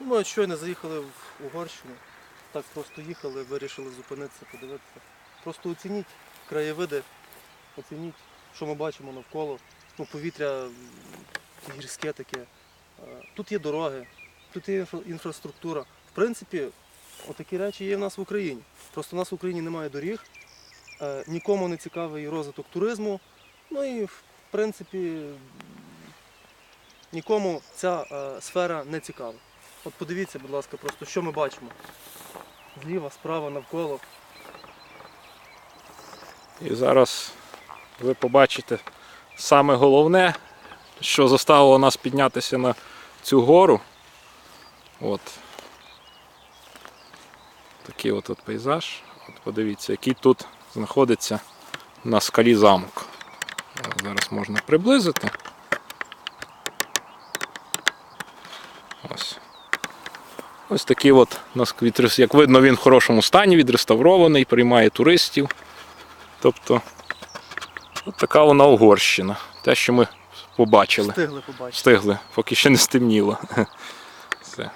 Ну, ми щойно заїхали в Угорщину. Так просто їхали, вирішили зупинитися, подивитися. Просто оцініть краєвиди, оцініть, що ми бачимо навколо. Ну, повітря гірське таке. Тут є дороги, тут є інфраструктура. В принципі, отакі речі є в нас в Україні. Просто в нас в Україні немає доріг, е, нікому не цікавий розвиток туризму. Ну і в принципі нікому ця е, сфера не цікава. От подивіться, будь ласка, просто що ми бачимо. Зліва, справа, навколо. І зараз ви побачите саме головне, що заставило нас піднятися на цю гору. От. Такий от, от пейзаж. От подивіться, який тут знаходиться на скалі замок. Зараз можна приблизити. Ось. Ось такий от, як видно, він в хорошому стані, відреставрований, приймає туристів. Тобто, от така вона Угорщина. Те, що ми побачили, Встигли побачити. встигли, поки ще не стемніло. Все.